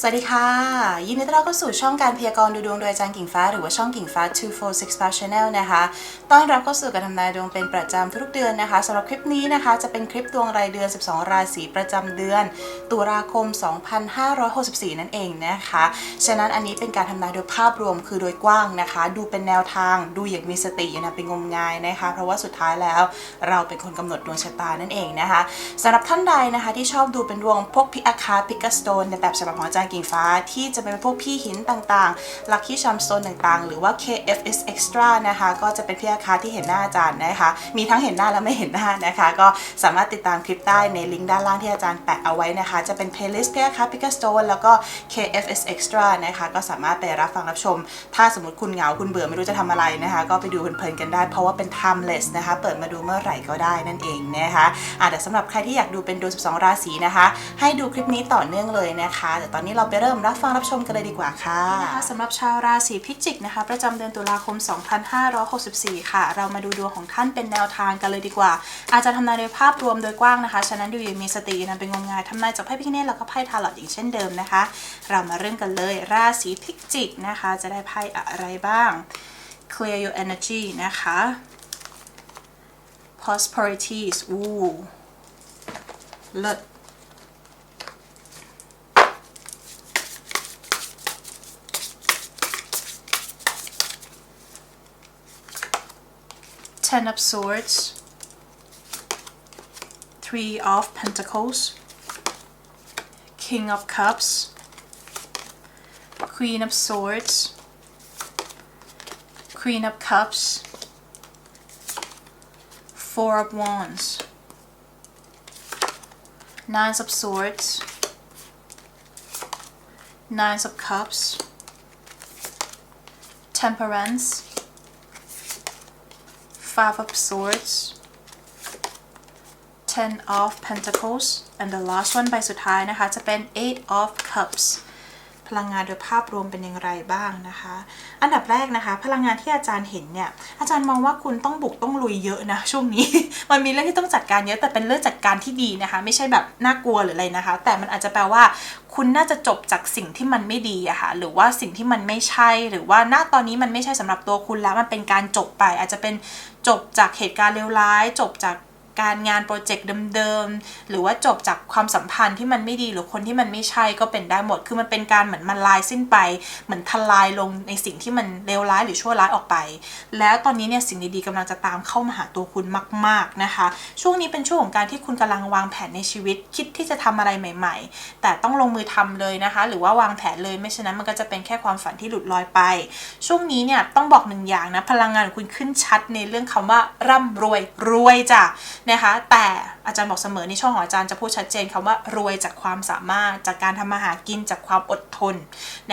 สวัสดีค่ะ ยินดีต้อนรับเข้าสู่ช่องการพยากรณ์ดูดวงโดยอาจารย์กิ่งฟ้า หรือว่าช่องกิ่งฟ้า 246 Star Channel นะคะต้อนรับเข้าสู่การทำนายดวงเป็นประจำทุกเดือนนะคะสำหรับคลิปนี้นะคะ จะเป็นคลิปดวงรายเดือน 12 ราศีประจำเดือน ตุลาคม 2564 นั่นเองนะคะ ฉะนั้นอันนี้เป็นการทำนายโดยภาพรวมคือโดยกว้างนะคะ ดูเป็นแนวทางดูอย่างมีสติอย่านะเป็นงมงายนะคะ เพราะว่าสุดท้ายแล้วเราเป็นคนกำหนดดวงชะตานั่นเองนะคะสำหรับท่านใดนะคะที่ชอบดูเป็นดวงพวกพิอาคาพิกาสโตนในแบบฉบับของอาจารย์กิ่งฟ้าที่จะเป็นพวกพี่หินต่างๆ ลัคกี้ชัมสโตนต่างๆ หรือว่า KFS Extra นะคะ ก็จะเป็นพี่อาคาที่เห็นหน้าอาจารย์นะคะ มีทั้งเห็นหน้าและไม่เห็นหน้านะคะ ก็สามารถติดตามคลิปได้ในลิงก์ด้านล่างที่อาจารย์แปะเอาไว้นะคะ จะเป็น playlist พี่อาคาพิกาสโตนแล้วก็ KFS Extra นะคะ ก็สามารถไปรับฟังรับชม ถ้าสมมติคุณเหงาคุณเบื่อไม่รู้จะทำอะไรนะคะ ก็ไปดูเพลินๆกันได้ เพราะว่าเป็น timeless นะคะ เปิดมาดูเมื่อไหร่ก็ได้นั่นเองนะคะอะแต่สำหรับใครที่อยากดูเป็นดวง12 ราศีนะคะ ให้ดูคลิปนี้ต่อเนื่องเลยนะคะแต่ตอนนี้เราไปเริ่มรับฟังรับชมกันเลยดีกว่าค่ะนะคะสำหรับชาวราศีพิจิกนะคะ ประจำเดือนตุลาคม 2564 ค่ะ เรามาดูดวงของท่านเป็นแนวทางกันเลยดีกว่า อาจจะทำนายโดยภาพรวมโดยกว้างนะคะ ฉะนั้นดูอย่างมีสตินะเป็นงมงายทำนายจากไพ่พิคเนตแล้วก็ไพ่ทาลอตอย่างเช่นเดิมนะคะ เรามาเริ่มกันเลยราศีพิจิกนะคะ จะได้ไพ่อะไรบ้าง clear your energy นะคะ prosperities อู้เลิศ Ten of Swords, Three of Pentacles, King of Cups, Queen of Swords, Queen of Cups, Four of Wands, Nine of Swords, Nine of Cups, Temperance, Five of Swords, Ten of Pentacles and the last one ใบสุดท้ายนะคะ จะเป็น Eight of Cups พลังงานโดยภาพรวมเป็นอย่างไรบ้างนะคะ อันดับแรกนะคะ พลังงานที่อาจารย์เห็นเนี่ยอาจารย์มองว่าคุณต้องบุกต้องลุยเยอะนะช่วงนี้ มันมีเรื่องที่ต้องจัดการเยอะแต่เป็นเรื่องจัดการที่ดีนะคะ ไม่ใช่แบบน่ากลัวหรืออะไรนะคะ แต่มันอาจจะแปลว่า คุณน่าจะจบจากสิ่งที่มันไม่ดีอะค่ะหรือว่าสิ่งที่มันไม่ใช่หรือว่าณตอนนี้มันไม่ใช่สำหรับตัวคุณแล้วมันเป็นการจบไป อาจจะเป็นจบจากเหตุการณ์เลวร้าย จบจาก การงานโปรเจกต์เดิมๆ หรือว่าจบจากความสัมพันธ์ที่มันไม่ดีหรือคนที่มันไม่ใช่ก็เป็นได้หมด คือมันเป็นการเหมือนมันลายสิ้นไป เหมือนทลายลงในสิ่งที่มันเลวร้ายหรือชั่วร้ายออกไป แล้วตอนนี้เนี่ยสิ่งดีๆกำลังจะตามเข้ามาหาตัวคุณมาก ๆนะคะ ช่วงนี้เป็นช่วงของการที่คุณกำลังวางแผนในชีวิต คิดที่จะทำอะไรใหม่ ๆ แต่ต้องลงมือทำเลยนะคะ หรือว่าวางแผนเลยไม่ฉะนั้นมันก็จะเป็นแค่ความฝันที่หลุดลอยไป ช่วงนี้เนี่ยต้องบอกหนึ่งอย่างนะพลังงานของคุณขึ้นชัดในเรื่องคำว่าร่ำรวยรวยจ้ะนะคะ แต่อาจารย์บอกเสมอในช่องของอาจารย์จะพูดชัดเจนคำว่ารวยจากความสามารถจากการทำมาหากินจากความอดทน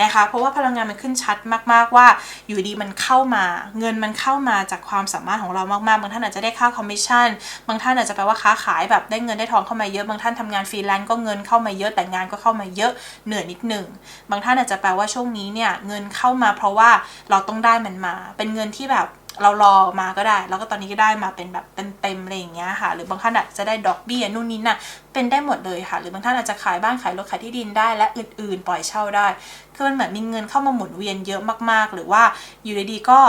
นะคะ เพราะว่าพลังงานมันขึ้นชัดมากๆว่าอยู่ดีมันเข้ามา เงินมันเข้ามาจากความสามารถของเรามากๆ บางท่านอาจจะได้ค่าคอมมิชชั่น บางท่านอาจจะแปลว่าค้าขายแบบได้เงินได้ทองเข้ามาเยอะ บางท่านทำงานฟรีแลนซ์ก็เงินเข้ามาเยอะแต่งานก็เข้ามาเยอะเหนื่อยนิดหนึ่ง บางท่านอาจจะแปลว่าช่วงนี้เนี่ยเงินเข้ามาเพราะว่าเราต้องได้มันมา เป็นเงินที่แบบ เรารอมาก็ได้ แล้วก็ตอนนี้ก็ได้มาเป็นแบบเต็มๆอะไรอย่างเงี้ยค่ะ หรือบางท่านอาจจะได้ดอกเบี้ยนู่นนี่น่ะเป็นได้หมดเลยค่ะ หรือบางท่านอาจจะขายบ้านขายรถขายที่ดินได้และอื่นๆ ปล่อยเช่าได้ คือมันเหมือนมีเงินเข้ามาหมุนเวียนเยอะมากๆ หรือว่าอยู่ดีๆก็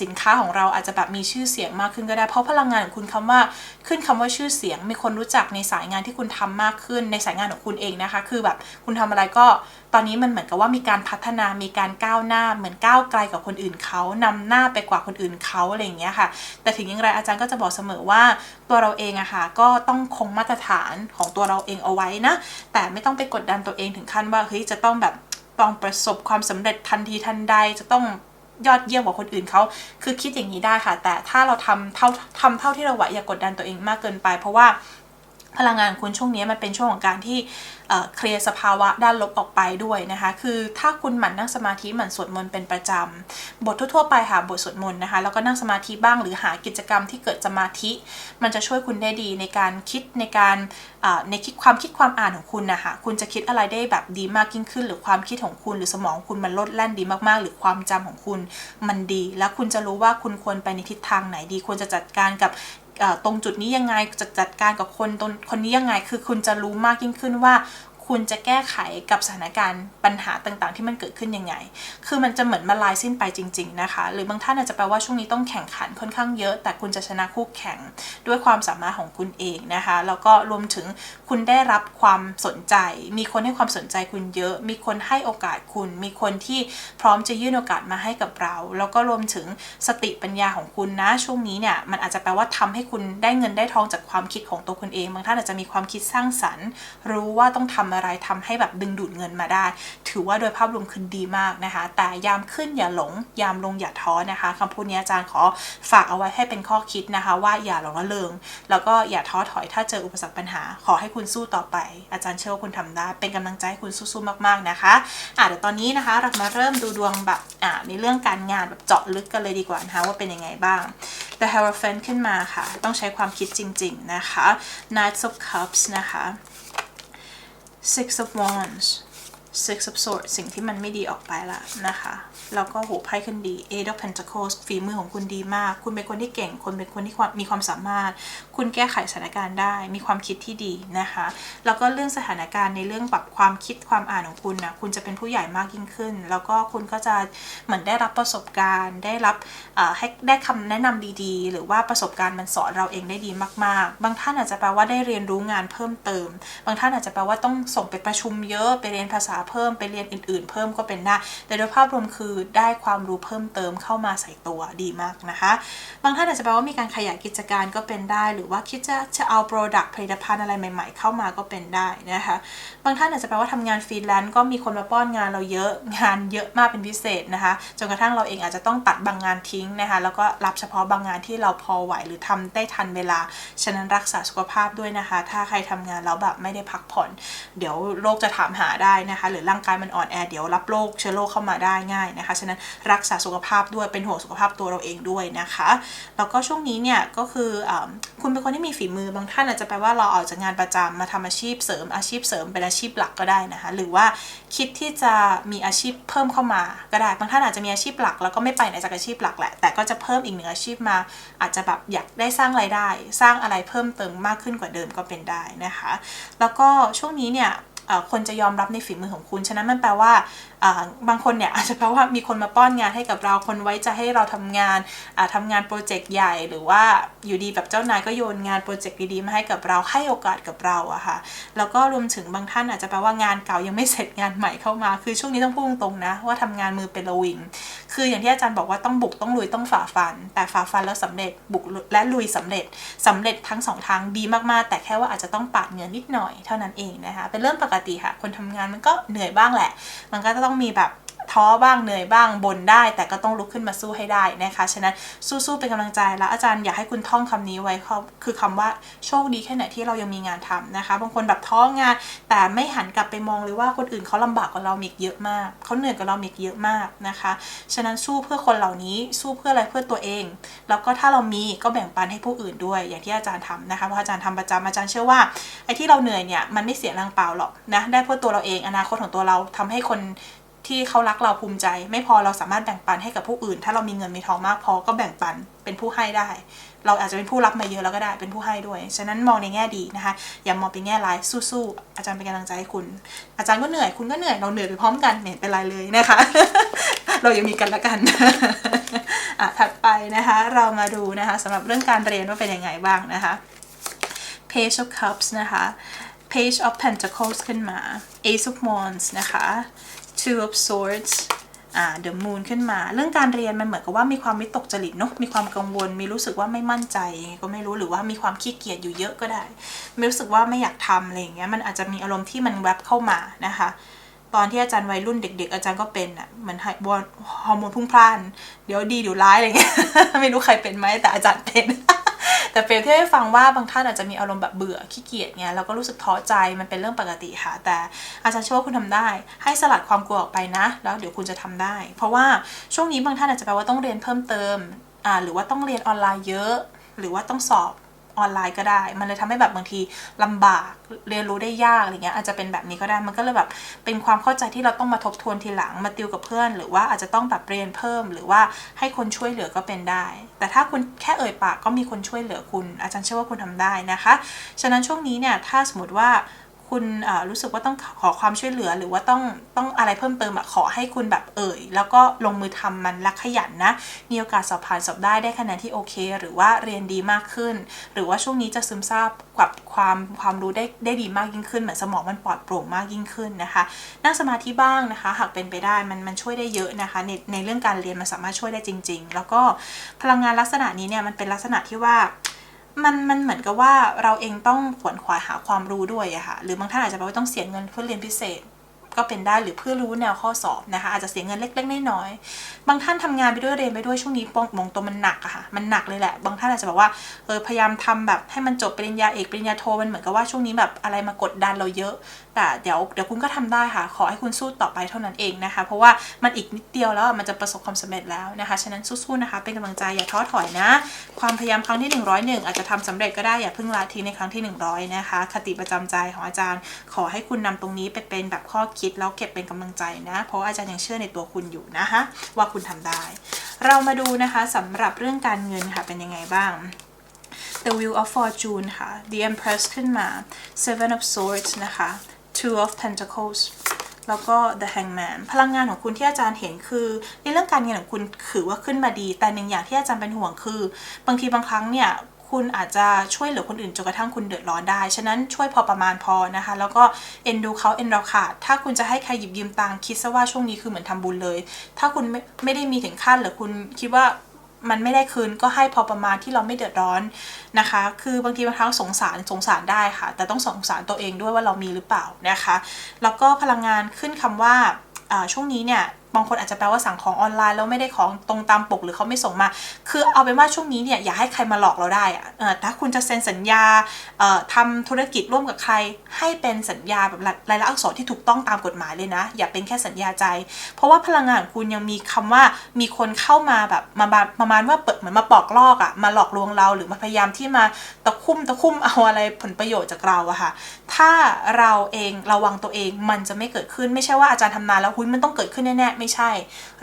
สินค้าของเราอาจจะแบบมีชื่อเสียงมากขึ้นก็ได้ เพราะพลังงานของคุณคำว่าขึ้นคำว่าชื่อเสียง มีคนรู้จักในสายงานที่คุณทำมากขึ้นในสายงานของคุณเองนะคะ คือแบบคุณทำอะไรก็ตอนนี้มันเหมือนกับว่ามีการพัฒนามีการก้าวหน้าเหมือนก้าวไกลกับคนอื่นเขานำหน้าไปกว่าคนอื่นเขาอะไรอย่างเงี้ยค่ะ แต่ถึงอย่างไรอาจารย์ก็จะบอกเสมอว่าตัวเราเองอะค่ะก็ต้องคงมาตรฐานของตัวเราเองเอาไว้นะแต่ไม่ต้องไปกดดันตัวเองถึงขั้นว่าเฮ้ยจะต้องแบบต้องประสบความสำเร็จทันทีทันใดจะต้อง ยอดเยี่ยมกว่าคนอื่นเขาคือคิดอย่างนี้ได้ค่ะ แต่ถ้าเราทำเท่าทำเท่าที่เราไหวอย่ากดดันตัวเองมากเกินไป เพราะว่า พลังงานคุณช่วงนี้มันเป็นช่วงของการที่เคลียร์สภาวะด้านลบออกไปด้วยนะคะ คือถ้าคุณหมั่นนั่งสมาธิหมั่นสวดมนต์เป็นประจำ บททั่วๆไปค่ะบทสวดมนต์นะคะ แล้วก็นั่งสมาธิบ้างหรือหากิจกรรมที่เกิดสมาธิ มันจะช่วยคุณได้ดีในการคิดในการในคิดความคิดความอ่านของคุณนะคะ คุณจะคิดอะไรได้แบบดีมากยิ่งขึ้น หรือความคิดของคุณ หรือสมองคุณมันลดแล่นดีมากๆ หรือความจำของคุณมันดี แล้วคุณจะรู้ว่าคุณควรไปในทิศทางไหนดี ควรจะจัดการกับ ตรงจุดนี้ยังไงจะจัดการกับคนตนคนนี้ยังไง คือคุณจะรู้มากยิ่งขึ้นว่า คุณจะแก้ไขกับสถานการณ์ปัญหาต่างๆ ที่มันเกิดขึ้นยังไง คือมันจะเหมือนมาลายสิ้นไปจริง ๆ นะคะ หรือบางท่านอาจจะแปลว่าช่วงนี้ต้องแข่งขันค่อนข้างเยอะ แต่คุณจะชนะคู่แข่งด้วยความสามารถของคุณเองนะคะ แล้วก็รวมถึงคุณได้รับความสนใจ มีคนให้ความสนใจคุณเยอะ มีคนให้โอกาสคุณ มีคนที่พร้อมจะยื่นโอกาสมาให้กับเรา แล้วก็รวมถึงสติปัญญาของคุณนะ ช่วงนี้เนี่ยมันอาจจะแปลว่าทำให้คุณได้เงินได้ทองจากความคิดของตัวคุณเอง บางท่านอาจจะมีความคิดสร้างสรรค์ รู้ว่าต้องทำอะไรอะไรทำให้แบบดึงดูดเงินมาได้ ถือว่าโดยภาพรวมคือดีมากนะคะ แต่ยามขึ้นอย่าหลง ยามลงอย่าท้อนะคะคำพูดนี้อาจารย์ขอฝากเอาไว้ให้เป็นข้อคิดนะคะ ว่าอย่าหลงละเลงแล้วก็อย่าท้อถอยถ้าเจออุปสรรคปัญหา ขอให้คุณสู้ต่อไป อาจารย์เชื่อว่าคุณทำได้ เป็นกำลังใจให้คุณสู้ๆมากๆนะคะอะเดี๋ยวตอนนี้นะคะเรามาเริ่มดูดวงแบบอ่าในเรื่องการงานแบบเจาะลึกกันเลยดีกว่านะคะว่าเป็นยังไงบ้าง The Hierophant ขึ้นมาค่ะ ต้องใช้ความคิดจริง ๆ นะคะ Knights of Cups นะคะ Six of Wands Six of Swords สิ่งที่มันไม่ดีออกไปละนะคะ แล้วก็โหไพ่ขึ้นดี Eight of Pentacles ฝีมือของคุณดีมาก คุณเป็นคนที่เก่งคนเป็นคนที่มีความสามารถ คุณแก้ไขสถานการณ์ได้ มีความคิดที่ดีนะคะ แล้วก็เรื่องสถานการณ์ในเรื่องแบบความคิดความอ่านของคุณนะคุณจะเป็นผู้ใหญ่มากยิ่งขึ้น แล้วก็คุณก็จะเหมือนได้รับประสบการณ์ ได้รับให้ได้คำแนะนำดีๆ หรือว่าประสบการณ์มันสอนเราเองได้ดีมากๆ บางท่านอาจจะแปลว่าได้เรียนรู้งานเพิ่มเติม บางท่านอาจจะแปลว่าต้องส่งไปประชุมเยอะ ไปเรียนภาษาเพิ่ม ไปเรียนอื่น ๆ เพิ่มก็เป็นได้ แต่โดยภาพรวมคือได้ความรู้เพิ่มเติมเข้ามาใส่ตัวดีมากนะคะ บางท่านอาจจะแปลว่ามีการขยายกิจการก็เป็นได้ หรือว่าคิดจะจะเอา Product ผลิตภัณฑ์อะไรใหม่ ๆ เข้ามาก็เป็นได้นะคะ บางท่านอาจจะแปลว่าทำงานฟรีแลนซ์ก็มีคนมาป้อนงานเราเยอะงานเยอะมากเป็นพิเศษนะคะจนกระทั่งเราเองอาจจะต้องตัดบางงานทิ้งนะคะแล้วก็รับเฉพาะบางงานที่เราพอไหวหรือทำได้ทันเวลา ฉะนั้นรักษาสุขภาพด้วยนะคะ ถ้าใครทำงานแล้วแบบไม่ได้พักผ่อน เดี๋ยวโรคจะถามหาได้นะคะ หรือร่างกายมันอ่อนแอเดี๋ยวรับโรคเชื้อโรคเข้ามาได้ง่ายนะคะฉะนั้นรักษาสุขภาพด้วยเป็นห่วงสุขภาพตัวเราเองด้วยนะคะแล้วก็ช่วงนี้เนี่ยก็คืออคุณเป็นคนที่มีฝีมือบางท่านอาจจะแปลว่าเราออกจากงานประจำมาทำอาชีพเสริมอาชีพเสริมเป็นอาชีพหลักก็ได้นะคะหรือว่าคิดที่จะมีอาชีพเพิ่มเข้ามาก็ได้บางท่านอาจจะมีอาชีพหลัก แล้วก็ไม่ไปไหนจากอาชีพหลักแหละ แต่ก็จะเพิ่มอีกหนึ่งอาชีพมา อาจจะแบบอยากได้สร้างไรายได้ สร้างอะไรเพิ่มเติมมากขึ้นกว่าเดิมก็เป็นได้นะคะ แล้วก็ช่วงนี้เนี่ย คนจะยอมรับในฝีมือของคุณ ฉะนั้นมันแปลว่าบางคนเนี่ยอาจจะแปลว่ามีคนมาป้อนงานให้กับเราคนไว้ใจะให้เราทำงานอ่าทำงานโปรเจกต์ใหญ่หรือว่าอยู่ดีแบบเจ้านายก็โยนงานโปรเจกต์ดีๆมาให้กับเราให้โอกาสกับเราอะค่ะแล้วก็รวมถึงบางท่านอาจจะแปลว่างานเก่ายังไม่เสร็จงานใหม่เข้ามา คือช่วงนี้ต้องพูดตรงๆนะว่าทำงานมือเป็นระวิง คืออย่างที่อาจารย์บอกว่าต้องบุกต้องลุยต้องฝ่าฟัน แต่ฝ่าฟันแล้วสำเร็จบุกและลุยสำเร็จสำเร็จทั้งสองทางดีมากๆ แต่แค่ว่าอาจจะต้องปาดเงื่อนิดหน่อยเท่านั้นเองนะคะเป็นเรื่องปกติค่ะ คนทำงานมันก็เหนื่อยบ้างแหละ มันก็จะต้องมีแบบ ท้อบ้างเหนื่อยบ้างบ่นได้ แต่ก็ต้องลุกขึ้นมาสู้ให้ได้นะคะฉะนั้นสู้ๆเป็นกำลังใจแล้วอาจารย์อยากให้คุณท่องคำนี้ไว้คือคำว่าโชคดีแค่ไหนที่เรายังมีงานทำนะคะ บางคนแบบท้องาน แต่ไม่หันกลับไปมองเลยว่าคนอื่นเขาลำบากกว่าเรามีเยอะมากเขาเหนื่อยกว่าเรามีเยอะมากนะคะ ฉะนั้นสู้เพื่อคนเหล่านี้สู้เพื่ออะไรเพื่อตัวเอง แล้วก็ถ้าเรามีก็แบ่งปันให้ผู้อื่นด้วย อย่างที่อาจารย์ทำนะคะเพราะอาจารย์ทำประจำอาจารย์เชื่อว่าไอ้ที่เราเหนื่อยเนี่ยมันไม่เสียแรงเปล่าหรอกนะได้เพื่อตัวเราเองอนาคตของตัวเราทำให้คน ที่เขารักเราภูมิใจ ไม่พอเราสามารถแบ่งปันให้กับผู้อื่น ถ้าเรามีเงินมีทองมากพอก็แบ่งปันเป็นผู้ให้ได้ เราอาจจะเป็นผู้รับมาเยอะแล้วก็ได้เป็นผู้ให้ด้วย ฉะนั้นมองในแง่ดีนะคะ อย่ามองเป็นแง่ร้ายสู้ๆอาจารย์เป็นกำลังใจให้คุณ อาจารย์ก็เหนื่อยคุณก็เหนื่อยเราเหนื่อยไปพร้อมกันไม่เป็นไรเลยนะคะ เรายังมีกันละกันอะถัดไปนะคะเรามาดูนะคะสำหรับเรื่องการเรียนว่าเป็นยังไงบ้างนะคะ Page of Cups นะคะ Page of Pentacles ขึ้นมา Ace of Wands นะคะ Two of Swords อ่า The Moon ขึ้นมา เรื่องการเรียนมันเหมือนกับว่ามีความวิตกจริตเนาะมีความกังวล มีรู้สึกว่าไม่มั่นใจก็ไม่รู้หรือว่ามีความขี้เกียจอยู่เยอะก็ได้ มีรู้สึกว่าไม่อยากทำอะไรอย่างเงี้ยมันอาจจะมีอารมณ์ที่มันแวบเข้ามานะคะตอนที่อาจารย์วัยรุ่นเด็ก ๆ อาจารย์ก็เป็นอะเหมือนฮอร์โมนพุ่งพล่าน เดี๋ยวดีเดี๋ยวร้ายอะไรเงี้ยไม่รู้ใครเป็นไหมแต่อาจารย์เป็น แต่เปรียบเทียบให้ฟังว่าบางท่านอาจจะมีอารมณ์แบบเบื่อขี้เกียจเงี้ยแล้วก็รู้สึกท้อใจมันเป็นเรื่องปกติค่ะ แต่อาจารย์เชื่อว่าคุณทำได้ ให้สลัดความกลัวออกไปนะ แล้วเดี๋ยวคุณจะทำได้ เพราะว่าช่วงนี้บางท่านอาจจะแปลว่าต้องเรียนเพิ่มเติมอ่าหรือว่าต้องเรียนออนไลน์เยอะ หรือว่าต้องสอบ ออนไลน์ก็ได้ มันเลยทำให้แบบบางทีลำบากเรียนรู้ได้ยากอะไรเงี้ยอาจจะเป็นแบบนี้ก็ได้มันก็เลยแบบเป็นความเข้าใจที่เราต้องมาทบทวนทีหลังมาติวกับเพื่อน หรือว่าอาจจะต้องแบบเรียนเพิ่ม หรือว่าให้คนช่วยเหลือก็เป็นได้ แต่ถ้าคุณแค่เอ่ยปากก็มีคนช่วยเหลือคุณ อาจารย์เชื่อว่าคุณทำได้นะคะ ฉะนั้นช่วงนี้เนี่ยถ้าสมมติว่า คุณรู้สึกว่าต้องขอความช่วยเหลือหรือว่าต้องต้องอะไรเพิ่มเติมอะขอให้คุณแบบเอ่ย แล้วก็ลงมือทำมันและขยันนะ มีโอกาสสอบผ่านสอบได้ได้คะแนนที่โอเค หรือว่าเรียนดีมากขึ้น หรือว่าช่วงนี้จะซึมซาบกับความความรู้ได้ได้ดีมากยิ่งขึ้นเหมือนสมองมันปลอดโปร่งมากยิ่งขึ้นนะคะนั่งสมาธิบ้างนะคะ หากเป็นไปได้มันมันช่วยได้เยอะนะคะ ในในเรื่องการเรียนมันสามารถช่วยได้จริง ๆ แล้วก็พลังงานลักษณะนี้เนี่ยมันเป็นลักษณะที่ว่า มันมันเหมือนกับว่าเราเองต้องขวนขวายหาความรู้ด้วยอะค่ะหรือบางท่านอาจจะแบบว่าต้องเสียเงินเพื่อเรียนพิเศษก็เป็นได้หรือเพื่อรู้แนวข้อสอบนะคะ อาจจะเสียเงินเล็กๆน้อยๆบางท่านทำงานไปด้วยเรียนไปด้วยช่วงนี้ปองมองตัวมันหนักอะค่ะมันหนักเลยแหละ บางท่านอาจจะบอกว่าเออพยายามทำแบบให้มันจบปริญญาเอกปริญญาโทมันเหมือนกับว่าช่วงนี้แบบอะไรมากดดันเราเยอะแต่เดี๋ยวเดี๋ยวคุณก็ทำได้ค่ะ ขอให้คุณสู้ต่อไปเท่านั้นเองนะคะ เพราะว่ามันอีกนิดเดียวแล้วมันจะประสบความสำเร็จแล้วนะคะ ฉะนั้นสู้ๆนะคะ เป็นกำลังใจอย่าท้อถอยนะ ความพยายามครั้งที่ 101 อาจจะทำสำเร็จก็ได้อย่าเพิ่งละทิ้งในครั้งที่ 100 นะคะ คติประจำใจของอาจารย์ ขอให้คุณนำตรงนี้ไปเป็นแบบข้อคิดแล้วเก็บเป็นกำลังใจนะ เพราะอาจารย์ยังเชื่อในตัวคุณอยู่นะคะว่าคุณทำได้ เรามาดูนะคะสำหรับเรื่องการเงินค่ะเป็นยังไงบ้าง The Wheel of Fortune ค่ะ The Empress ขึ้นมา Seven of Swords นะคะ Two of Pentacles แล้วก็ The Hangman พลังงานของคุณที่อาจารย์เห็นคือ ในเรื่องการเงินของคุณถือว่าขึ้นมาดี แต่หนึ่งอย่างที่อาจารย์เป็นห่วงคือ บางทีบางครั้งเนี่ยคุณอาจจะช่วยเหลือคนอื่นจนกระทั่งคุณเดือดร้อนได้ ฉะนั้นช่วยพอประมาณพอนะคะ แล้วก็เอ็นดูเขาเอ็นเราขาด ถ้าคุณจะให้ใครหยิบยืมตังคิดซะว่าช่วงนี้คือเหมือนทำบุญเลย ถ้าคุณไม่ไม่ได้มีถึงขั้นหรือคุณคิดว่า มันไม่ได้คืนก็ให้พอประมาณที่เราไม่เดือดร้อนนะคะ คือบางทีบางครั้งสงสารสงสารได้ค่ะ แต่ต้องสงสารตัวเองด้วยว่าเรามีหรือเปล่านะคะ แล้วก็พลังงานขึ้นคำว่าอ่าช่วงนี้เนี่ย บางคนอาจจะแปลว่าสั่งของออนไลน์แล้วไม่ได้ของตรงตามปกหรือเขาไม่ส่งมา คือเอาเป็นว่าช่วงนี้เนี่ยอย่าให้ใครมาหลอกเราได้อะถ้าคุณจะเซ็นสัญญาเอ่อทำธุรกิจร่วมกับใคร ให้เป็นสัญญาแบบลายลักษณ์อักษรที่ถูกต้องตามกฎหมายเลยนะ อย่าเป็นแค่สัญญาใจ เพราะว่าพลังงานของคุณยังมีคำว่ามีคนเข้ามาแบบมามาประมาณว่าเปิดเหมือนมาปอกลอกอะมาหลอกลวงเราหรือมาพยายามที่มาตะคุ่มตะคุ่มเอาอะไรผลประโยชน์จากเราอะค่ะ ถ้าเราเองระวังตัวเองมันจะไม่เกิดขึ้นไม่ใช่ว่าอาจารย์ทำนานแล้วหุ้ยมันต้องเกิดขึ้นแน่ๆไม่ใช่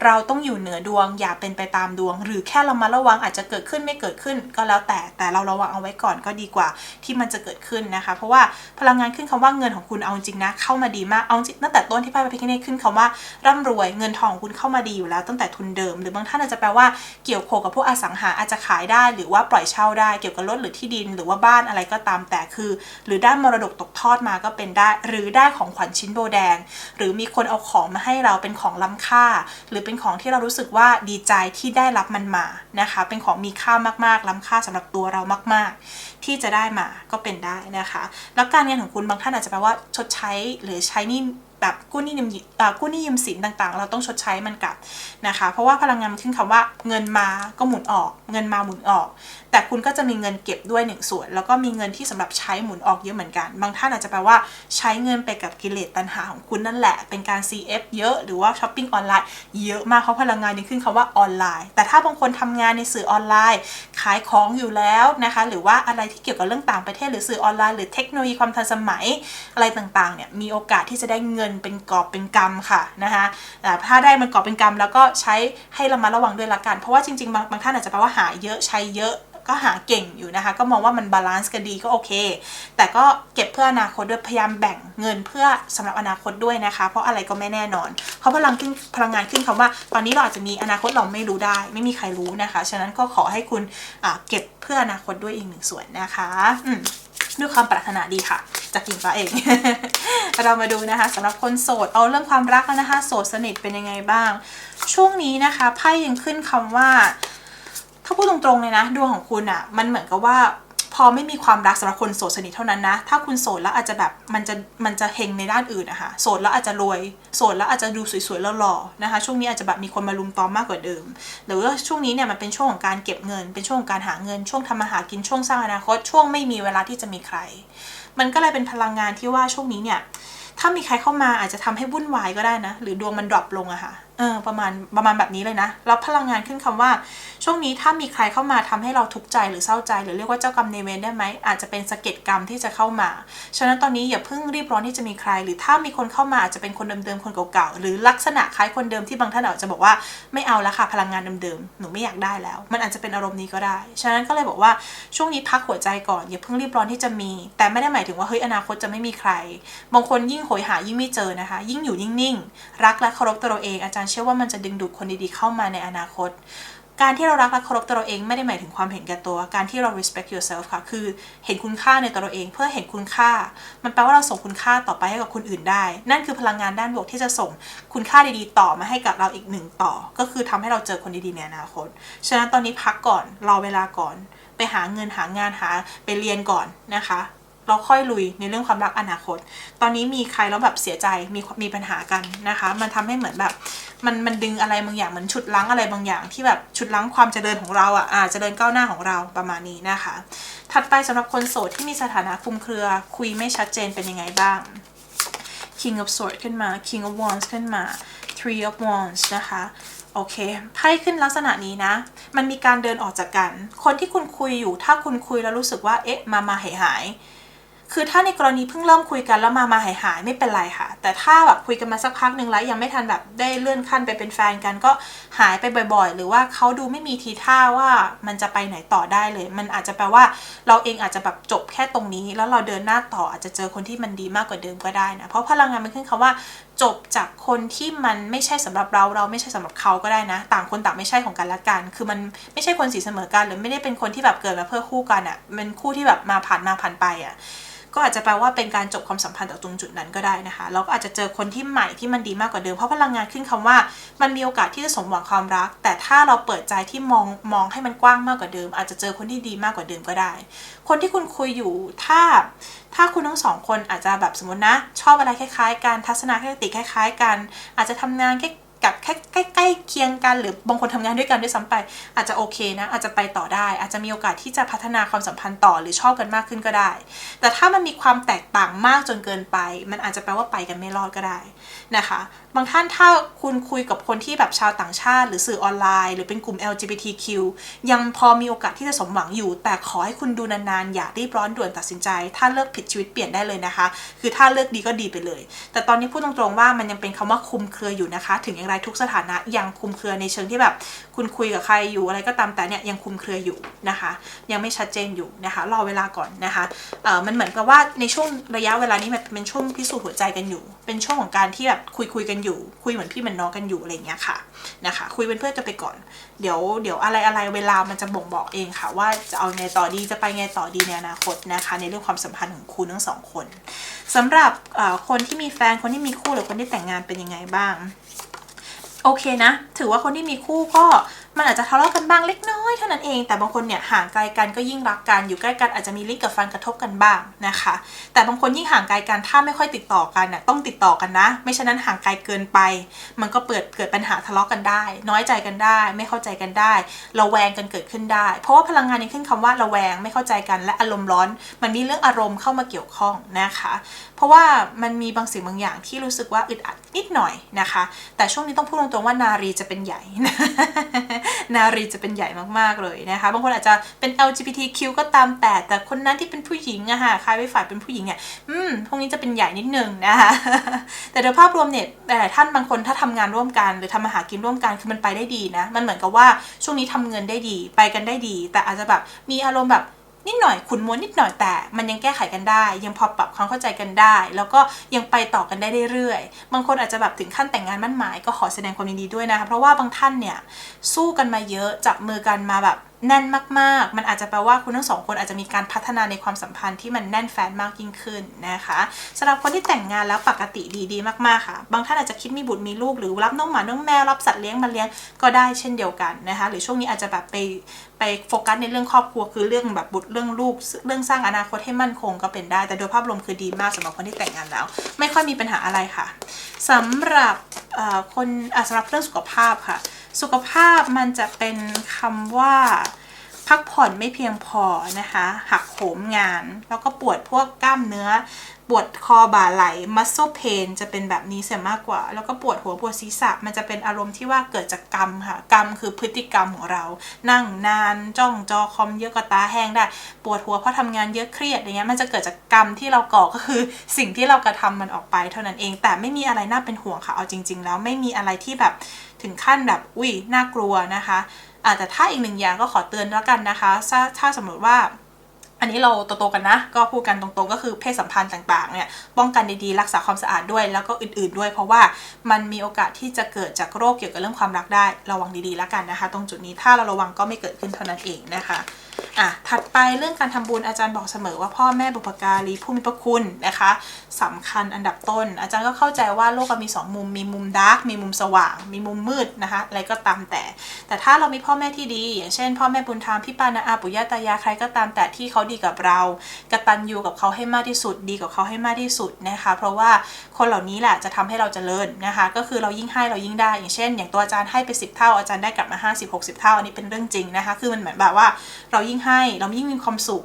เราต้องอยู่เหนือดวง อย่าเป็นไปตามดวง หรือแค่เรามาระวังอาจจะเกิดขึ้นไม่เกิดขึ้นก็แล้วแต่แต่เราระวังเอาไว้ก่อนก็ดีกว่า ที่มันจะเกิดขึ้นนะคะ เพราะว่าพลังงานขึ้นคำว่าเงินของคุณเอาจริงนะเข้ามาดีมากเอาจริงตั้งแต่ต้นที่ไพ่พระพิฆเนศขึ้นคำว่าร่ำรวยเงินทองของคุณเข้ามาดีอยู่แล้วตั้งแต่ทุนเดิม หรือบางท่านอาจจะแปลว่าเกี่ยวโคกับพวกอสังหาอาจจะขายได้ หรือว่าปล่อยเช่าได้เกี่ยวกับรถหรือที่ดิน หรือว่าบ้านอะไรก็ตามแต่คือ หรือได้มรดกตกทอดมาก็เป็นได้ หรือได้ของขวัญชิ้นโบแดง หรือมีคนเอาของมาให้เราเป็นของล้ำค่าหรือเป็นของที่เรารู้สึกว่าดีใจที่ได้รับมันมานะคะ เป็นของมีค่ามากๆล้ำค่าสำหรับตัวเรามาก ๆ ที่จะได้มาก็เป็นได้นะคะ แล้วการเงินของคุณบางท่านอาจจะแปลว่าชดใช้หรือใช้นี่ แบบกู้หนี้ยืมอ่ากู้หนี้ยืมสินต่างๆ เราต้องชดใช้มันกลับนะคะ เพราะว่าพลังงานมันขึ้นคำว่าเงินมาก็หมุนออก เงินมาหมุนออก แต่คุณก็จะมีเงินเก็บด้วยหนึ่งส่วน แล้วก็มีเงินที่สำหรับใช้หมุนออกเยอะเหมือนกัน บางท่านอาจจะแปลว่าใช้เงินไปกับกิเลสตัณหาของคุณนั่นแหละ เป็นการ CF เยอะหรือว่าช้อปปิ้งออนไลน์เยอะมากเพราะพลังงานยังขึ้นคำว่าออนไลน์ แต่ถ้าบางคนทำงานในสื่อออนไลน์ ขายของอยู่แล้วนะคะหรือว่าอะไรที่เกี่ยวกับเรื่องต่างประเทศหรือสื่อออนไลน์หรือเทคโนโลยีความทันสมัยอะไรต่างๆเนี่ยมีโอกาสที่จะได้เงินเป็นกอบเป็นกำค่ะนะคะถ้าได้มันกอบเป็นกำแล้วก็ใช้ให้ระมัดระวังด้วยละกัน เพราะว่าจริงๆ บางบางท่านอาจจะแปลว่าหาเยอะใช้เยอะก็หาเก่งอยู่นะคะ ก็มองว่ามันบาลานซ์กันดีก็โอเค แต่ก็เก็บเพื่ออนาคตด้วยพยายามแบ่งเงินเพื่อสำหรับอนาคตด้วยนะคะ เพราะอะไรก็ไม่แน่นอนเพราะพลังขึ้นพลังงานขึ้นคำว่า ตอนนี้เราอาจจะมีอนาคตเราไม่รู้ได้ ไม่มีใครรู้นะคะ ฉะนั้นก็ขอให้คุณเก็บเพื่ออนาคตด้วยอีกหนึ่งส่วนนะคะอืม ด้วยความปรารถนาดีค่ะจากกิ่งฟ้าเอง เรามาดูนะคะสำหรับคนโสดเอาเรื่องความรักแล้วนะคะ โสดสนิทเป็นยังไงบ้าง ช่วงนี้นะคะไพ่ยังขึ้นคำว่า ถ้าพูดตรงๆเลยนะดวงของคุณอะ่ะ มันเหมือนกับว่า พอไม่มีความรักสำหรับคนโสดสนิทเท่านั้นนะ ถ้าคุณโสดแล้วอาจจะแบบมันจะมันจะเฮงในด้านอื่นนะคะโสดแล้วอาจจะรวย โสดแล้วอาจจะดูสวยๆแล้วหล่อนะคะ ช่วงนี้อาจจะแบบมีคนมาลุมตอมมากกว่าเดิม หรือว่าช่วงนี้เนี่ยมันเป็นช่วงของการเก็บเงิน เป็นช่วงของการหาเงิน ช่วงทำมาหากิน ช่วงสร้างอนาคต ช่วงไม่มีเวลาที่จะมีใคร มันก็เลยเป็นพลังงานที่ว่าช่วงนี้เนี่ย ถ้ามีใครเข้ามาอาจจะทำให้วุ่นวายก็ได้นะ หรือดวงมันดรอปลงอะค่ะ เออประมาณประมาณแบบนี้เลยนะแล้วพลังงานขึ้นคำว่า ช่วงนี้ถ้ามีใครเข้ามาทำให้เราทุกข์ใจหรือเศร้าใจ หรือเรียกว่าเจ้ากรรมในายเวรได้ไหมอาจจะเป็นสะเก็ดกรรมที่จะเข้ามา ฉะนั้นตอนนี้อย่าเพิ่งรีบร้อนที่จะมีใคร หรือถ้ามีคนเข้ามาอาจจะเป็นคนเดิมๆคนเก่าๆหรือลักษณะคล้ายคนเดิมที่บางท่านอาจจะบอกว่าไม่เอาละค่ะพลังงานเดิมๆหนูไม่อยากได้แล้ว มันอาจจะเป็นอารมณ์นี้ก็ได้ ฉะนั้นก็เลยบอกว่าช่วงนี้พักหัวใจก่อนอย่าเพิ่งรีบร้อนที่จะมี แต่ไม่ได้หมายถึงว่าเฮ้ยอนาคตจะไม่มีใคร บางคนยิ่งโหยหายิ่งไม่เจอนะคะ ยิ่งอยู่นิ่งๆรักและเคารพตัวเราเองอาจารย์เชื่อว่ามันจะดึงดูดคนดีๆเข้ามาในอนาคต การที่เรารักและเคารพตัวเราเองไม่ได้หมายถึงความเห็นแก่ตัว การที่เรา respect yourself ค่ะ คือเห็นคุณค่าในตัวเราเอง เพื่อเห็นคุณค่า มันแปลว่าเราส่งคุณค่าต่อไปให้กับคนอื่นได้ นั่นคือพลังงานด้านบวกที่จะส่งคุณค่าดีๆ ต่อมาให้กับเราอีกหนึ่งต่อ ก็คือทำให้เราเจอคนดีๆในอนาคต ฉะนั้นตอนนี้พักก่อน รอเวลาก่อน ไปหาเงินหางานหาไปเรียนก่อนนะคะ เราค่อยลุยในเรื่องความรักอนาคต ตอนนี้มีใครแล้วแบบเสียใจมีมีปัญหากันนะคะ มันทำให้เหมือนแบบมันมันดึงอะไรบางอย่างเหมือนฉุดลั้งอะไรบางอย่าง ที่แบบฉุดลั้งความเจริญของเราอะอ่าเจริญก้าวหน้าของเราประมาณนี้นะคะ ถัดไปสำหรับคนโสดที่มีสถานะคุมเครือ คุยไม่ชัดเจนเป็นยังไงบ้าง King of Swords ขึ้นมา King of Wands ขึ้นมา Three of Wands นะคะโอเคไพ่ขึ้นลักษณะนี้นะ มันมีการเดินออกจากกัน คนที่คุณคุยอยู่ถ้าคุณคุยแล้วรู้สึกว่าเอ๊ะมามาหายหาย คือถ้าในกรณีเพิ่งเริ่มคุยกันแล้วมามาหายหายไม่เป็นไรค่ะ แต่ถ้าแบบคุยกันมาสักพักหนึ่งแล้วยังไม่ทันแบบได้เลื่อนขั้นไปเป็นแฟนกันก็หายไปบ่อยๆ หรือว่าเขาดูไม่มีทีท่าว่ามันจะไปไหนต่อได้เลย มันอาจจะแปลว่าเราเองอาจจะแบบจบแค่ตรงนี้ แล้วเราเดินหน้าต่ออาจจะเจอคนที่มันดีมากกว่าเดิมก็ได้นะเพราะพลังงานมันขึ้นคำว่า จบจากคนที่มันไม่ใช่สำหรับเราเราไม่ใช่สำหรับเขาก็ได้นะ ต่างคนต่างไม่ใช่ของกันและกัน คือมันไม่ใช่คนสีเสมอกันหรือไม่ได้เป็นคนที่แบบเกิดมาเพื่อคู่กันอะ่ะเป็นคู่ที่แบบมาผ่านมาผ่านไปอะ่ะ ก็อาจจะแปลว่าเป็นการจบความสัมพันธ์จากตรงจุดนั้นก็ได้นะคะแล้วก็อาจจะเจอคนที่ใหม่ที่มันดีมากกว่าเดิม เพราะพลังงานขึ้นคำว่า มันมีโอกาสที่จะสมหวังความรัก แต่ถ้าเราเปิดใจที่มองมองให้มันกว้างมากกว่าเดิม อาจจะเจอคนที่ดีมากกว่าเดิมก็ได้ คนที่คุณคุยอยู่ถ้าถ้าคุณทั้งสองคนอาจจะแบบสมมตินะ ชอบอะไรคล้ายๆกันทัศนคติคล้าย ๆ กัน อาจจะทำงานใกล้ กับใกล้ใกล้เคียงกันหรือบางคนทำงานด้วยกันด้วยซ้ำไป อาจจะโอเคนะ อาจจะไปต่อได้ อาจจะมีโอกาสที่จะพัฒนาความสัมพันธ์ต่อหรือชอบกันมากขึ้นก็ได้ แต่ถ้ามันมีความแตกต่างมากจนเกินไป มันอาจจะแปลว่าไปกันไม่รอดก็ได้นะคะ บางท่านถ้าคุณคุยกับคนที่แบบชาวต่างชาติ หรือสื่อออนไลน์ หรือเป็นกลุ่ม LGBTQ ยังพอมีโอกาสที่จะสมหวังอยู่ แต่ขอให้คุณดูนานๆอย่ารีบร้อนด่วนตัดสินใจ ถ้าเลิกผิดชีวิตเปลี่ยนได้เลยนะคะ คือถ้าเลิกดีก็ดีไปเลย แต่ตอนนี้พูดตรงๆว่ามันยังเป็นคำว่าคุมเครืออยู่นะคะ ถึงอย่างไรทุกสถานะยังคุมเครือในเชิงที่แบบ คุณคุยกับใครอยู่อะไรก็ตามแต่เนี่ยยังคุมเครืออยู่นะคะ ยังไม่ชัดเจนอยู่นะคะ รอเวลาก่อนนะคะเออมันเหมือนกับว่าในช่วงระยะเวลานี้มันเป็นช่วงพิสูจน์หัวใจกันอยู่ เป็นช่วงของการที่แบบคุยคุยกันอยู่ คุยเหมือนพี่เหมือนน้องกันอยู่อะไรอย่างเงี้ยค่ะนะคะ คุยเป็นเพื่อนกันไปก่อน เดี๋ยวเดี๋ยวอะไรอะไรเวลามันจะบ่งบอกเองค่ะ ว่าจะเอาไงต่อดีจะไปไงต่อดีในอนาคตนะคะ ในเรื่องความสัมพันธ์ของคุณทั้งสองคนสำหรับคนที่มีแฟนคนที่มีคู่หรือคนที่แต่งงานเป็นยังไงบ้าง โอเคนะ ถือว่าคนที่มีคู่ก็ มันอาจจะทะเลาะกันบ้างเล็กน้อยเท่านั้นเอง แต่บางคนเนี่ยห่างไกลกันก็ยิ่งรักกันอยู่ใกล้กันอาจจะมีลิ้นกับฟันกระทบกันบ้างนะคะ แต่บางคนยิ่งห่างไกลกันถ้าไม่ค่อยติดต่อกันน่ะต้องติดต่อกันนะ ไม่ฉะนั้นห่างไกลเกินไป มันก็เปิดเกิดปัญหาทะเลาะกันได้ น้อยใจกันได้ ไม่เข้าใจกันได้ระแวงกันเกิดขึ้นได้ เพราะว่าพลังงานนี้ขึ้นคำว่าระแวงไม่เข้าใจกันและอารมณ์ร้อน มันมีเรื่องอารมณ์เข้ามาเกี่ยวข้องนะคะ เพราะว่ามันมีบางสิ่งบางอย่างที่รู้สึกว่าอึดอัดนิดหน่อยนะคะ แต่ช่วงนี้ต้องพูดตรงๆว่านารีจะเป็นใหญ่นารีจะเป็นใหญ่มากๆเลยนะคะ บางคนอาจจะเป็น LGBTQ ก็ตามแต่แต่คนนั้นที่เป็นผู้หญิงอะค่ะใครไปฝ่ายเป็นผู้หญิงเนี่ยอืมพวกนี้จะเป็นใหญ่นิดนึงนะคะแต่โดยภาพรวมเนี่ยแต่ท่านบางคนถ้าทำงานร่วมกัน หรือทำมาหากินร่วมกันคือมันไปได้ดีนะ มันเหมือนกับว่าช่วงนี้ทำเงินได้ดี ไปกันได้ดี แต่อาจจะแบบมีอารมณ์แบบ นิดหน่อยขุนมัวนนิดหน่อยแต่ มันยังแก้ไขกันได้ ยังพอปรับความเข้าใจกันได้ แล้วก็ยังไปต่อกันได้เรื่อยๆ บางคนอาจจะแบบถึงขั้นแต่งงานมั่นหมายก็ขอแสดงความยินดีด้วยนะคะเพราะว่าบางท่านเนี่ยสู้กันมาเยอะจับมือกันมาแบบ แน่นมากๆ มันอาจจะแปลว่าคุณทั้งสองคนอาจจะมีการพัฒนาในความสัมพันธ์ที่มันแน่นแฟนมากยิ่งขึ้นนะคะสำหรับคนที่แต่งงานแล้วปกติดีๆมากๆค่ะ บางท่านอาจจะคิดมีบุตรมีลูกหรือรับน้องหมาน้องแมวรับสัตว์เลี้ยงมาเลี้ยงก็ได้เช่นเดียวกันนะคะ หรือช่วงนี้อาจจะแบบไปไปโฟกัสในเรื่องครอบครัวคือเรื่องแบบบุตรเรื่องลูกเรื่องสร้างอนาคตให้มั่นคงก็เป็นได้ แต่โดยภาพรวมคือดีมากสำหรับคนที่แต่งงานแล้ว ไม่ค่อยมีปัญหาอะไรค่ะสำหรับ คนสำหรับเรื่องสุขภาพค่ะ สุขภาพมันจะเป็นคำว่า พักผ่อนไม่เพียงพอนะคะ หักโหมงาน แล้วก็ปวดพวกกล้ามเนื้อ ปวดคอบ่าไหล muscle pain จะเป็นแบบนี้เสียมากกว่า แล้วก็ปวดหัวปวดศีรษะ มันจะเป็นอารมณ์ที่ว่าเกิดจากกรรมค่ะ กรรมคือพฤติกรรมของเรา นั่งนานจ้องจอคอมเยอะก็ตาแห้งได้ ปวดหัวเพราะทำงานเยอะเครียดอย่างเงี้ย มันจะเกิดจากกรรมที่เราก่อก็คือสิ่งที่เรากระทำมันออกไป เท่านั้นเอง แต่ไม่มีอะไรน่าเป็นห่วงค่ะ เอาจริง ๆ แล้วไม่มีอะไรที่แบบถึงขั้นแบบ อุ้ยน่ากลัวนะคะ อาจจะถ้าอีกหนึ่งอย่างก็ขอเตือนแล้วกันนะคะ ถ้าถ้าสมมติว่า อันนี้เราโตๆกันนะ ก็พูดกันตรงๆ ก็คือเพศสัมพันธ์ต่างๆ เนี่ยป้องกันดีๆ รักษาความสะอาดด้วย แล้วก็อื่นๆด้วย เพราะว่ามันมีโอกาสที่จะเกิดจากโรคเกี่ยวกับเรื่องความรักได้ ระวังดีๆแล้วกันนะคะ ตรงจุดนี้ถ้าเราระวังก็ไม่เกิดขึ้นเท่านั้นเองนะคะ อะถัดไปเรื่องการทำบุญอาจารย์บอกเสมอว่าพ่อแม่บุพการีผู้มีพระคุณนะคะสำคัญอันดับต้น อาจารย์ก็เข้าใจว่าโลกมันมีสองมุม มีมุมดาร์กมีมุมสว่าง มีมุมมืดนะคะอะไรก็ตามแต่ แต่ถ้าเรามีพ่อแม่ที่ดี อย่างเช่น พ่อแม่บุญธรรมพี่ปานาอาปุยาตายาใครก็ตามแต่ที่เขาดีกับเรากระตัญญูกับเขาให้มากที่สุด ดีกับเขาให้มากที่สุดนะคะ เพราะว่าคนเหล่านี้แหละจะทำให้เราเจริญนะคะ ก็คือเรายิ่งให้เรายิ่งได้ อย่างเช่น อย่างตัวอาจารย์ให้ไป 10 เท่าอาจารย์ได้กลับมา 50 60 เท่าอันนี้เป็นเรื่องจริงนะคะ คือมันเหมือนแบบว่าเรายิ่งให้ เรายิ่งมีความสุข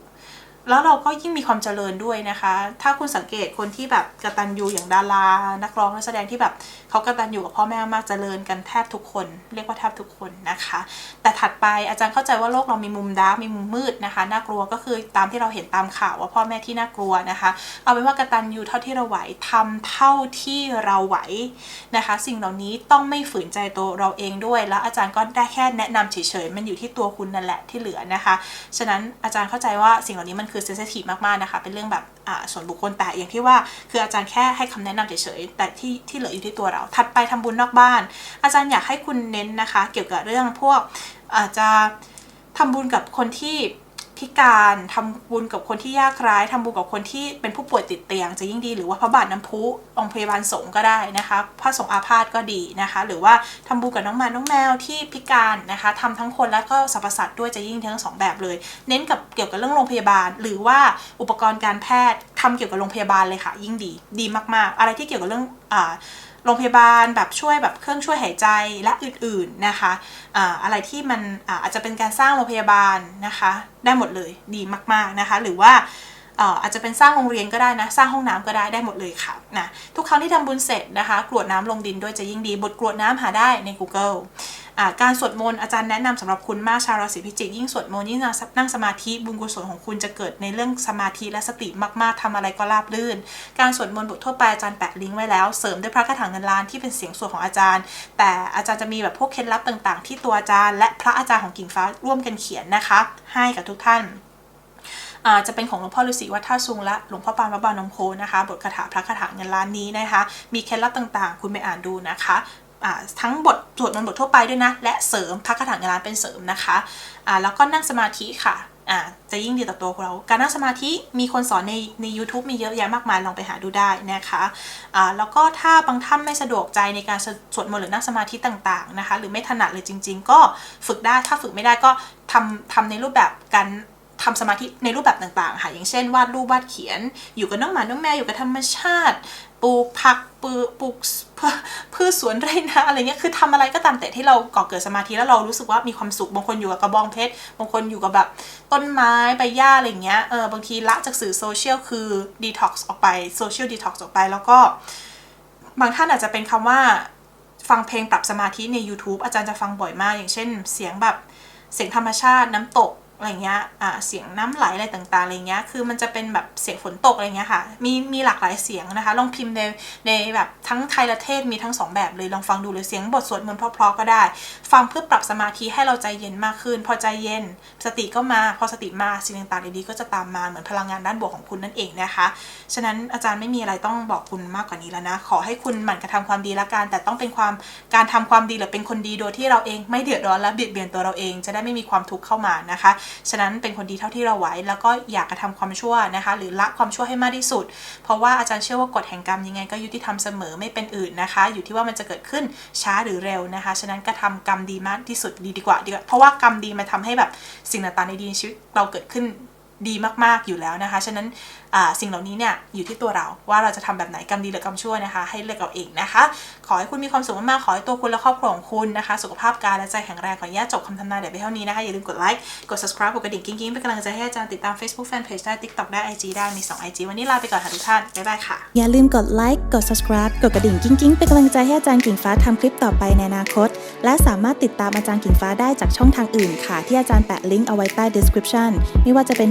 แล้วเราก็ยิ่งมีความเจริญด้วยนะคะ ถ้าคุณสังเกตคนที่แบบกระตัญญูอย่างดารา นักร้องนักแสดงที่แบบเขากระตัญญูกับพ่อแม่มากเจริญกันแทบทุกคน เรียกว่าแทบทุกคนนะคะ แต่ถัดไปอาจารย์เข้าใจว่าโลกเรามีมุมดาร์กมีมุมมืดนะคะน่ากลัวก็คือตามที่เราเห็นตามข่าวว่าพ่อแม่ที่น่ากลัวนะคะ เอาเป็นว่ากระตัญญูเท่าที่เราไหวทำเท่าที่เราไหวนะคะ สิ่งเหล่านี้ต้องไม่ฝืนใจตัวเราเองด้วย แล้วอาจารย์ก็ได้แค่แนะนำเฉยๆมันอยู่ที่ตัวคุณนั่นแหละที่เหลือนะคะ ฉะนั้นอาจารย์เข้าใจว่าสิ่งเหล่านี้มันคือเซนซิทีฟมากๆนะคะ เป็นเรื่องแบบอ่าส่วนบุคคลแต่อย่างที่ว่าคืออาจารย์แค่ให้คำแนะนำเฉยๆแต่ที่ที่เหลืออยู่ที่ตัวเรา ถัดไปทำบุญนอกบ้าน อาจารย์อยากให้คุณเน้นนะคะ เกี่ยวกับเรื่องพวกอาจจะทำบุญกับคนที่ พิการทำบุญกับคนที่ยากไร้ทำบุญกับคนที่เป็นผู้ป่วยติดเตียงจะยิ่งดี หรือว่าพระบาทน้ำพุโรงพยาบาลสงฆ์ก็ได้นะคะพระสงฆ์อาพาธก็ดีนะคะ หรือว่าทำบุญกับน้องมาน้องแมวที่พิการนะคะทำทั้งคนแล้วก็สรรพสัตว์ด้วยจะยิ่งทั้งสองแบบเลย เน้นกับเกี่ยวกับเรื่องโรงพยาบาล หรือว่าอุปกรณ์การแพทย์ ทำเกี่ยวกับโรงพยาบาลเลยค่ะ ยิ่งดีดีมากๆ อะไรที่เกี่ยวกับเรื่องอ่าโรงพยาบาลแบบช่วยแบบเครื่องช่วยหายใจและอื่นๆนะคะอ่าอะไรที่มันอาอาจจะเป็นการสร้างโรงพยาบาลนะคะ ได้หมดเลยดีมากๆนะคะ หรือว่าอาจจะเป็นสร้างโรงเรียนก็ได้นะ สร้างห้องน้ำก็ได้ได้หมดเลยค่ะนะทุกครั้งที่ทำบุญเสร็จนะคะ กรวดน้ำลงดินด้วยจะยิ่งดีบทกรวดน้ำหาได้ใน Google การสวดมนต์อาจารย์แนะนำสำหรับคุณมากชาวราศีพิจิกยิ่งสวดมนต์ยิ่งนั่งสมาธิบุญกุศลของคุณจะเกิดในเรื่องสมาธิและสติมากๆทำอะไรก็ราบรื่น การสวดมนต์บททั่วไปอาจารย์แปะลิงก์ไว้แล้วเสริมด้วยพระคาถาเงินล้านที่เป็นเสียงสวดของอาจารย์ แต่อาจารย์จะมีแบบพวกเคล็ดลับต่างๆ ที่ตัวอาจารย์ และพระอาจารย์ของกิ่งฟ้าร่วมกันเขียนนะคะ ให้กับทุกท่านอาจะเป็นของหลวงพ่อฤาษีวัดท่าซุงและหลวงพ่อปานวัดบางนมโพนะคะ บทคาถาพระคาถาเงินล้านนี้นะคะ มีเคล็ดลับต่างๆ คุณไปอ่านดูนะคะ ทั้งบทสวดมนต์บททั่วไปด้วยนะ และเสริมพระคาถางินล้านเป็นเสริมนะคะอ่าแล้วก็นั่งสมาธิค่ะจะยิ่งดีต่อตัวเรา การนั่งสมาธิมีคนสอนในใน u t u b e มีเยอะแยะมากมายลองไปหาดูได้นะคะอ่าแล้วก็ถ้าบางท่านไม่สะดวกใจในการสวดมนต์หรือนั่งสมาธิต่างๆนะคะ หรือไม่ถนัดเลยจริง ๆ ก็ฝึกได้ถ้าฝึกไม่ได้ก็ทำทำในรูปแบบการทำสมาธิในรูปแบบต่างๆ ค่ะ อย่างเช่น วาดรูปวาดเขียน อยู่กับน้องหมา น้องแมว อยู่กับธรรมชาติ ปลูกผักปลูกปลูกพืชพืชสวนไร่นาอะไรเงี้ยคือทำอะไรก็ตามแต่ที่เราก่อเกิดสมาธิแล้วเรารู้สึกว่ามีความสุขบางคนอยู่กับกระบองเพชรบางคนอยู่กับแบบต้นไม้ใบหญ้าอะไรเงี้ยเออบางทีละจากสื่อโซเชียลคือดีท็อกซ์ออกไปโซเชียลดีท็อกซ์ออกไปแล้วก็บางท่านอาจจะเป็นคำว่าฟังเพลงปรับสมาธิใน YouTube อาจารย์จะฟังบ่อยมาก อย่างเช่น เสียงแบบเสียงธรรมชาติน้ำตก อะไรเงี้ยอ่าเสียงน้ำไหลอะไรต่างๆอะไรเงี้ย คือมันจะเป็นแบบเสียงฝนตกอะไรเงี้ยค่ะ มีมีหลากหลายเสียงนะคะ ลองพิมพ์ในในแบบทั้งไทยและเทศมีทั้งสองแบบเลย ลองฟังดูหรือเสียงบทสวดมนต์เพราะๆก็ได้ ฟังเพื่อปรับสมาธิให้เราใจเย็นมากขึ้น พอใจเย็น สติก็มา พอสติมาสิ่งต่างๆดีๆก็จะตามมาเหมือนพลังงานด้านบวกของคุณนั่นเองนะคะ ฉะนั้นอาจารย์ไม่มีอะไรต้องบอกคุณมากกว่านี้แล้วนะ ขอให้คุณหมั่นกระทำความดีละกัน แต่ต้องเป็นความการทำความดีหรือเป็นคนดีโดยที่เราเองไม่เดือดร้อนและเบียดเบียนตัวเราเอง จะได้ไม่มีความทุกข์เข้ามานะคะฉะนั้นเป็นคนดีเท่าที่เราไหวแล้วก็อยากกระทำความชั่วนะคะ หรือละความชั่วให้มากที่สุด เพราะว่าอาจารย์เชื่อว่ากฎแห่งกรรมยังไงก็ยุติธรรมเสมอไม่เป็นอื่นนะคะ อยู่ที่ว่ามันจะเกิดขึ้นช้าหรือเร็วนะคะ ฉะนั้นกระทำกรรมดีมากที่สุดดีดีกว่าดีกว่าเพราะว่ากรรมดีมาทำให้แบบสิ่งต่างๆในดีในชีวิตเราเกิดขึ้น ดีมากๆอยู่แล้วนะคะ ฉะนั้นสิ่งเหล่านี้เนี่ยอยู่ที่ตัวเราว่าเราจะทำแบบไหนกรรมดีหรือกรรมชั่วนะคะ ให้เลือกเอาเองนะคะ ขอให้คุณมีความสุขมากๆขอให้ตัวคุณและครอบครัวของคุณนะคะ สุขภาพกายและใจแข็งแรงขออนุญาตจบคำทำนายเดี๋ยวไปเท่านี้นะคะ อย่าลืมกดไลค์กด subscribe กดกระดิ่งกิ๊งๆเป็นกำลังใจให้อาจารย์ติดตาม Facebook Fanpage ได้ TikTok ได้ IG ได้มี2 IG วันนี้ลาไปก่อนค่ะทุกท่านบ๊ายบายค่ะอย่าลืมกดไลค์กด subscribe กดกระดิ่งกิ้งๆเป็นกำลังใจให้อาจารย์กิ่งฟ้าทำคลิปต่อไปในอนาคต และสามารถติดตามอาจารย์กิ่งฟ้าได้จากช่องทางอื่นค่ะที่อาจารย์แปะลิงก์เอาไว้ใต้ description ไม่ว่าจะเป็น